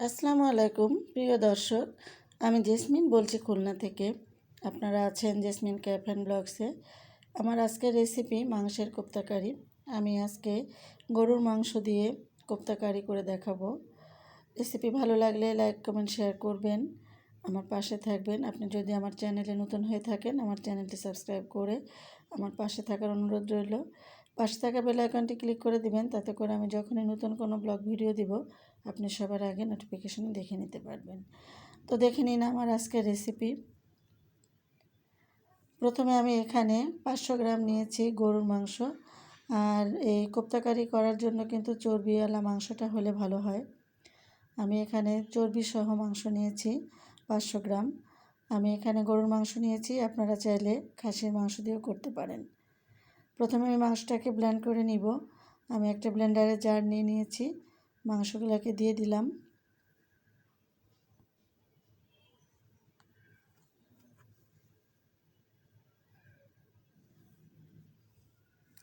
আসসালামু আলাইকুম, প্রিয় দর্শক। আমি জেসমিন বলছি খুলনা থেকে। আপনারা আছেন জেসমিন ক্যাফ অ্যান্ড ব্লগসে। আমার আজকের রেসিপি মাংসের কোপ্তাকারি। আমি আজকে গরুর মাংস দিয়ে কোপ্তাকারি করে দেখাবো। রেসিপি ভালো লাগলে লাইক, কমেন্ট, শেয়ার করবেন। আমার পাশে থাকবেন। আপনি যদি আমার চ্যানেলে নতুন হয়ে থাকেন, আমার চ্যানেলটি সাবস্ক্রাইব করে আমার পাশে থাকার অনুরোধ রইল। পাশে থাকা বেল আইকনটি ক্লিক করে দিবেন। তাতে করে আমি যখনই নতুন কোনো ব্লগ, ভিডিও দিব আপনি সবার আগে নোটিফিকেশন দেখে নিতে পারবেন। তো দেখে নিন আমার আজকের রেসিপি প্রথমে আমি এখানে পাঁচশো গ্রাম নিয়েছি গরুর মাংস। আর এই কোপ্তাকারি করার জন্য কিন্তু চর্বিওয়ালা মাংসটা হলে ভালো হয়। আমি এখানে চর্বি সহ মাংস নিয়েছি পাঁচশো গ্রাম। আমি এখানে গরুর মাংস নিয়েছি, আপনারা চাইলে খাসির মাংস দিয়েও করতে পারেন। প্রথমে আমি মাংসটাকে ব্লেন্ড করে নিব। আমি একটা ব্লেন্ডারে জার নিয়ে নিয়েছি। মাংসগুলোকে দিয়ে দিলাম।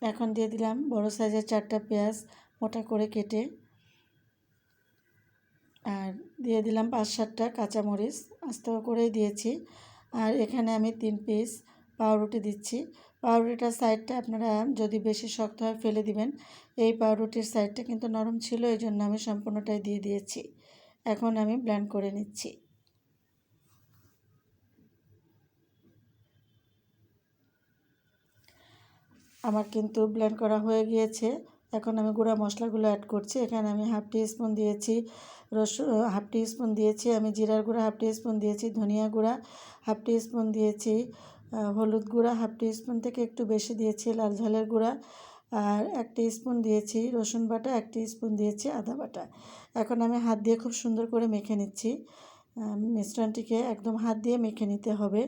এখন দিয়ে দিলাম বড় সাইজের চারটা পেঁয়াজ মোটা করে কেটে। আর দিয়ে দিলাম পাঁচ সাতটা কাঁচামরিচ, আস্তে করেই দিয়েছি। আর এখানে আমি তিন পিস পাউরুটি দিচ্ছি। পাউরুটিটার সাইডটা আপনারা যদি বেশি শক্ত হয় ফেলে দিবেন। এই পাউরুটির সাইডটা কিন্তু নরম ছিল এই জন্য আমি সম্পূর্ণটাই দিয়ে দিয়েছি। এখন আমি ব্ল্যান্ড করে নিচ্ছি। আমার কিন্তু ব্লেন্ড করা হয়ে গিয়েছে। এখন আমি গুঁড়া মশলাগুলো অ্যাড করছি। এখানে আমি হাফ টি স্পুন দিয়েছি রসুন হাফ টি স্পুন দিয়েছি। আমি জিরার গুঁড়া হাফ টি স্পুন দিয়েছি ধনিয়া গুঁড়া হাফ টি স্পুন দিয়েছি হলুদ গুঁড়া হাফ স্পুন থেকে একটু বেশি দিয়েছি লাল ঝালের গুঁড়া। আর এক স্পুন দিয়েছি রসুন বাটা, এক স্পুন দিয়েছি আদা বাটা। এখন আমি হাত দিয়ে খুব সুন্দর করে মেখে নিচ্ছি। মিশ্রণটিকে একদম হাত দিয়ে মেখে নিতে হবে।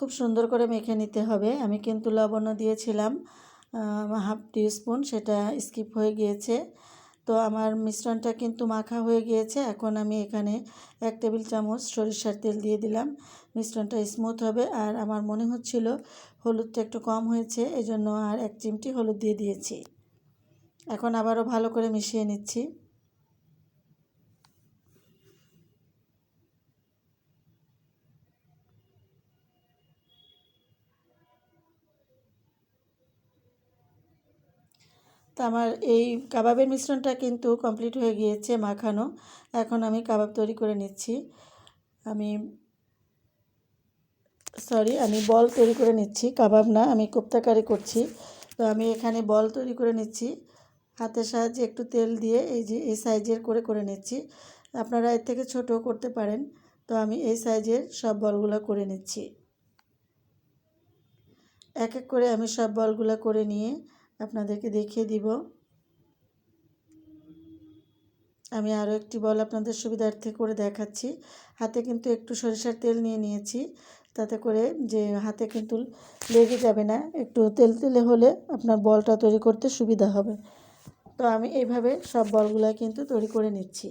খুব সুন্দর করে মেখে নিতে হবে। আমি কিন্তু লবণও দিয়েছিলাম হাফ টি স্পুন সেটা স্কিপ হয়ে গিয়েছে। তো আমার মিশ্রণটা কিন্তু মাখা হয়ে গিয়েছে। এখন আমি এখানে এক টেবিল চামচ সরিষার তেল দিয়ে দিলাম। মিশ্রণটা স্মুথ হবে আর আমার মনে হচ্ছিল হলুদটা একটু কম হয়েছে, এজন্য আর এক চিমটি হলুদ দিয়ে দিয়েছি। এখন আবারও ভালো করে মিশিয়ে নিচ্ছি। তো আমার এই কাবাবের মিশ্রণটা কিন্তু কমপ্লিট হয়ে গিয়েছে মাখানো। এখন আমি কাবাব তৈরি করে নিচ্ছি। আমি সরি আমি বল তৈরি করে নিচ্ছি। কাবাব না, আমি কোপ্তাকারি করছি। তো আমি এখানে বল তৈরি করে নিচ্ছি। হাতের সাহায্যে একটু তেল দিয়ে এই যে, এই সাইজের করে করে নিচ্ছি। আপনারা এর থেকে ছোটও করতে পারেন। তো আমি এই সাইজের সব বলগুলো করে নিচ্ছি। এক এক করে আমি সব বলগুলো করে নিয়ে আপনাদেরকে দেখিয়ে দিব। আমি আরও একটি বল আপনাদের সুবিধার্থে করে দেখাচ্ছি। হাতে কিন্তু একটু সরিষার তেল নিয়ে নিয়েছি। তাতে করে যে হাতে কিন্তু লেগে যাবে না, একটু তেল তেলে হলে আপনার বলটা তৈরি করতে সুবিধা হবে। তো আমি এইভাবে সব বলগুলো কিন্তু তৈরি করে নিচ্ছি।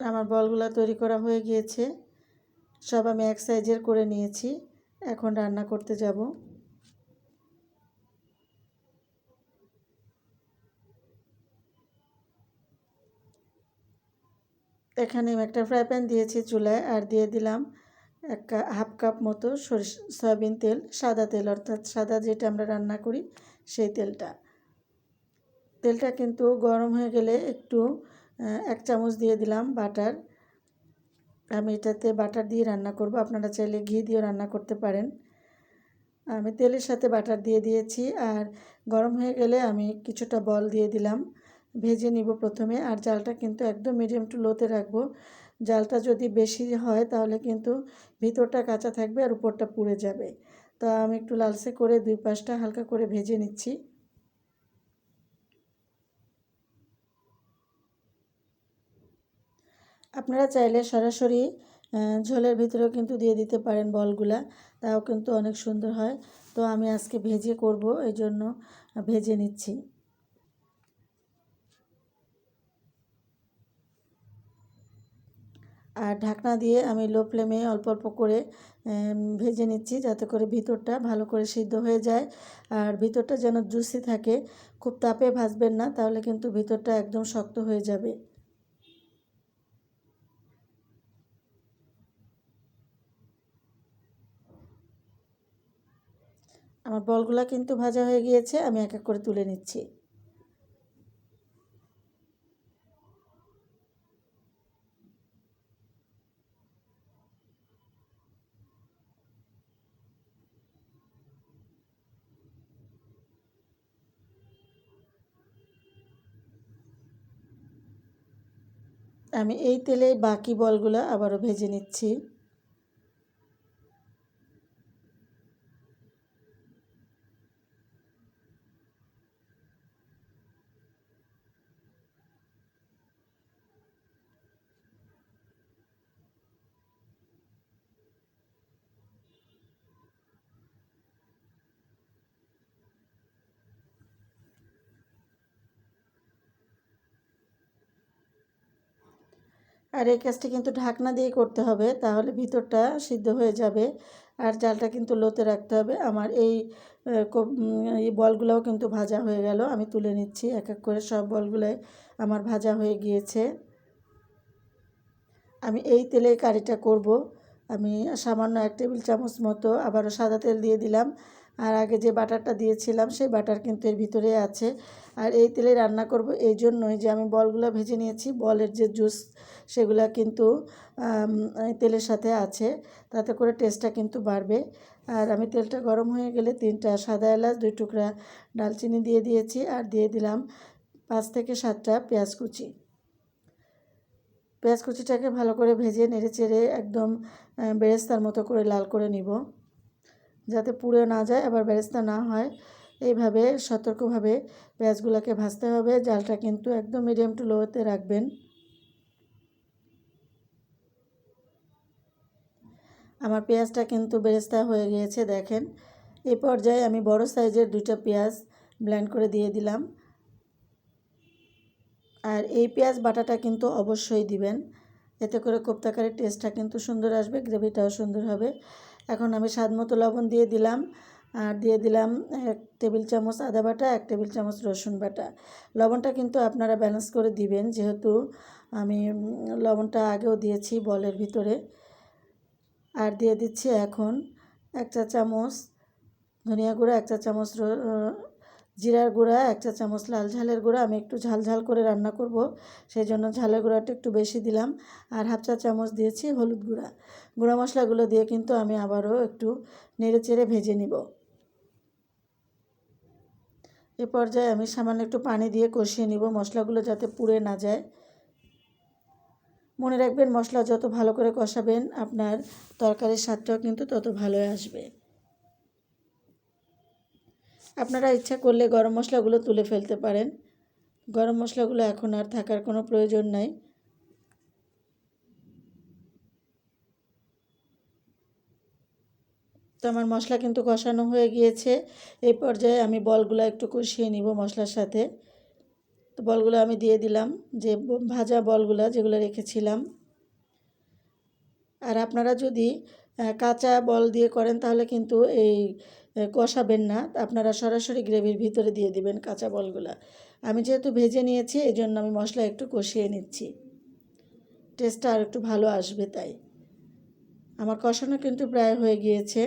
আমার বলগুলো তৈরি করা হয়ে গিয়েছে। সব আমি এক সাইজের করে নিয়েছি। এখন রান্না করতে যাব। এখানে আমি একটা ফ্রাই প্যান দিয়েছি চুলায় আর দিয়ে দিলাম এক হাফ কাপ মতো সরিষ, সয়াবিন তেল, সাদা তেল অর্থাৎ সাদা যেটা আমরা রান্না করি সেই তেলটা। তেলটা কিন্তু গরম হয়ে গেলে একটু এক চামচ দিয়ে দিলাম বাটার। আমি এটাতে বাটার দিয়ে রান্না করব। আপনারা চাইলে ঘি দিয়েও রান্না করতে পারেন। আমি তেলের সাথে বাটার দিয়ে দিয়েছি আর গরম হয়ে গেলে আমি কিছুটা বল দিয়ে দিলাম। ভেজে নিব প্রথমে আর জালটা কিন্তু একদম মিডিয়াম টু লোতে রাখব। জালটা যদি বেশি হয় তাহলে কিন্তু ভিতরটা কাঁচা থাকবে আর উপরটা পুড়ে যাবে। তো আমি একটু লালসে করে দুই পাশটা হালকা করে ভেজে নিচ্ছি। আপনারা চাইলে সরাসরি ঝোলের ভিতরেও কিন্তু দিয়ে দিতে পারেন বলগুলা। তাও কিন্তু অনেক সুন্দর হয়। তো আমি আজকে ভেজে করব, এই জন্য ভেজে নিচ্ছি। আর ঢাকনা দিয়ে আমি লো ফ্লেমে অল্প অল্প করে ভেজে নিচ্ছি যাতে করে ভিতরটা ভালো করে সিদ্ধ হয়ে যায়। আর ভিতরটা যেন জুসি থাকে, খুব তাপে ভাজবেন না, তাহলে কিন্তু ভিতরটা একদম শক্ত হয়ে যাবে। আমার বলগুলা কিন্তু ভাজা হয়ে গিয়েছে, আমি এক এক করে তুলে নিচ্ছি। আমি এই তেলে বাকি বলগুলো আবারও ভেজে নিচ্ছি। আর এই কাজটি কিন্তু ঢাকনা দিয়ে করতে হবে, তাহলে ভিতরটা সিদ্ধ হয়ে যাবে। আর জালটা কিন্তু লোতে রাখতে হবে। আমার এই এই বলগুলোও কিন্তু ভাজা হয়ে গেল। আমি তুলে নিচ্ছি, এক এক করে সব বলগুলাই আমার ভাজা হয়ে গিয়েছে। আমি এই তেলে কারিটা করব। আমি সামান্য এক টেবিল চামচ মতো আবারও সাদা তেল দিয়ে দিলাম। আর আগে যে বাটারটা দিয়েছিলাম, সেই বাটার কিন্তু এর ভিতরে আছে। আর এই তেলে রান্না করব এই জন্যই যে আমি বলগুলো ভেজে নিয়েছি, বলের যে জুস সেগুলা কিন্তু তেলের সাথে আছে। তাতে করে টেস্টটা কিন্তু বাড়বে। আর আমি তেলটা গরম হয়ে গেলে তিনটা সাদা এলাচ, দুই টুকরা ডালচিনি দিয়ে দিয়েছি আর দিয়ে দিলাম পাঁচ থেকে সাতটা পেঁয়াজ কুচি। পেঁয়াজ কুচিটাকে ভালো করে ভেজে নেড়ে চেড়ে একদম বেরেস্তার মতো করে লাল করে নিব। যাতে পুড়ে না যায়, আবার বেরেস্তা না হয়। এইভাবে সতর্কভাবে পেঁয়াজগুলোকে ভাজতে হবে। জালটা কিন্তু একদম মিডিয়াম টু লোতে রাখবেন। আমার পেঁয়াজটা কিন্তু বেরেস্তা হয়ে গিয়েছে, দেখেন। এই পর্যায়ে আমি বড় সাইজের দুইটা পেঁয়াজ ব্ল্যান্ড করে দিয়ে দিলাম। আর এই পেঁয়াজ বাটাটা কিন্তু অবশ্যই দিবেন। এতে করে কোপ্তাকারের টেস্টটা কিন্তু সুন্দর আসবে গ্রেভিটাও সুন্দর হবে। এখন আমি স্বাদ মতো লবণ দিয়ে দিলাম। আর দিয়ে দিলাম এক টেবিল চামচ আদা বাটা, এক টেবিল চামচ রসুন বাটা। লবণটা কিন্তু আপনারা ব্যালেন্স করে দিবেন, যেহেতু আমি লবণটা আগেও দিয়েছি বলের ভিতরে। আর দিয়ে দিচ্ছি এখন এক চা চামচ ধনিয়া গুঁড়া, এক চা চামচ জিরার গুঁড়া এক চা চামচ লাল ঝালের গুঁড়া, আমি একটু ঝাল ঝাল করে রান্না করব সেই জন্য ঝালের গুঁড়াটা একটু বেশি দিলাম, আর হাফ চা চামচ দিয়েছি হলুদ গুঁড়া। গুঁড়া মশলাগুলো দিয়ে কিন্তু আমি আবারও একটু নেড়ে চেড়ে ভেজে নিব। এ পর্যায়ে আমি সামান্য একটু পানি দিয়ে কষিয়ে নিব, মশলাগুলো যাতে পুড়ে না যায়। মনে রাখবেন, মশলা যত ভালো করে কষাবেন, আপনার তরকারির স্বাদটাও কিন্তু তত ভালো আসবে। আপনারা ইচ্ছা করলে গরম মশলাগুলো তুলে ফেলতে পারেন। গরম মশলাগুলো এখন আর থাকার কোনো প্রয়োজন নাই। তো আমার মশলা কিন্তু কষানো হয়ে গিয়েছে। এই পর্যায়ে আমি বলগুলো একটু কষিয়ে নিব মশলার সাথে। তো বলগুলো আমি দিয়ে দিলাম, যে ভাজা বলগুলো যেগুলো রেখেছিলাম। আর আপনারা যদি কাঁচা বল দিয়ে করেন, তাহলে কিন্তু এই কষাবেন না। আপনারা সরাসরি গ্রেভির ভিতরে দিয়ে দিবেন কাঁচা বলগুলা। আমি যেহেতু ভেজে নিয়েছি এই জন্য আমি মশলা একটু কষিয়ে নিচ্ছি। টেস্টটা আর একটু ভালো আসবে তাই। আমার কষানো কিন্তু প্রায় হয়ে গিয়েছে।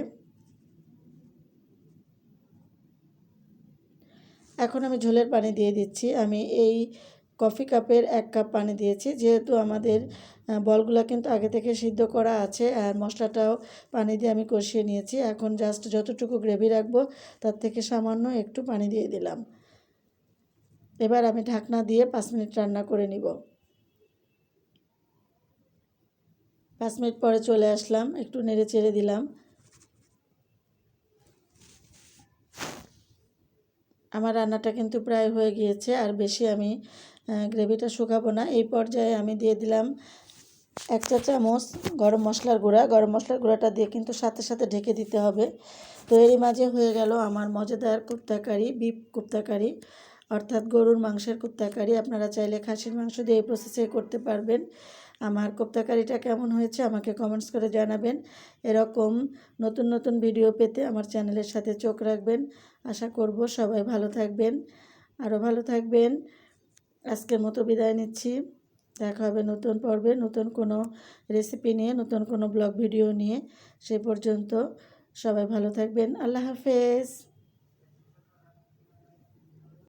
এখন আমি ঝোলের পানি দিয়ে দিচ্ছি। আমি এই কফি কাপের এক কাপ পানি দিয়েছি। যেহেতু আমাদের বলগুলো কিন্তু আগে থেকে সিদ্ধ করা আছে আর মশলাটাও পানি দিয়ে আমি কষিয়ে নিয়েছি। এখন জাস্ট যতটুকু গ্রেভি রাখব, তার থেকে সামান্য একটু পানি দিয়ে দিলাম। এবার আমি ঢাকনা দিয়ে পাঁচ মিনিট রান্না করে নিব। পাঁচ মিনিট পরে চলে আসলাম, একটু নেড়ে চেড়ে দিলাম। আমার রান্নাটা কিন্তু প্রায় হয়ে গিয়েছে, আর বেশি আমি গ্রেভিটা শুকাবো না। এই পর্যায়ে আমি দিয়ে দিলাম এক চা চামচ গরম মশলার গুঁড়া। গরম মশলার গুঁড়াটা দিয়ে কিন্তু সাথে সাথে ঢেকে দিতে হবে। তো এরই মাঝে হয়ে গেল আমার মজাদার কুপ্তাকারি, বিপ কুপ্তাকারি, অর্থাৎ গরুর মাংসের কুপ্তাকারি। আপনারা চাইলে খাসির মাংস দিয়ে এই প্রসেসে করতে পারবেন। আমার কোপ্তাকারিটা কেমন হয়েছে আমাকে কমেন্টস করে জানাবেন। এরকম নতুন নতুন ভিডিও পেতে আমার চ্যানেলের সাথে চোখ রাখবেন। আশা করব সবাই ভালো থাকবেন। আরও ভালো থাকবেন। আজকের মতো বিদায় নিচ্ছি। দেখা হবে নতুন পর্বে, নতুন কোনো রেসিপি নিয়ে, নতুন কোনো ব্লগ ভিডিও নিয়ে। সে পর্যন্ত সবাই ভালো থাকবেন। আল্লাহ হাফেজ।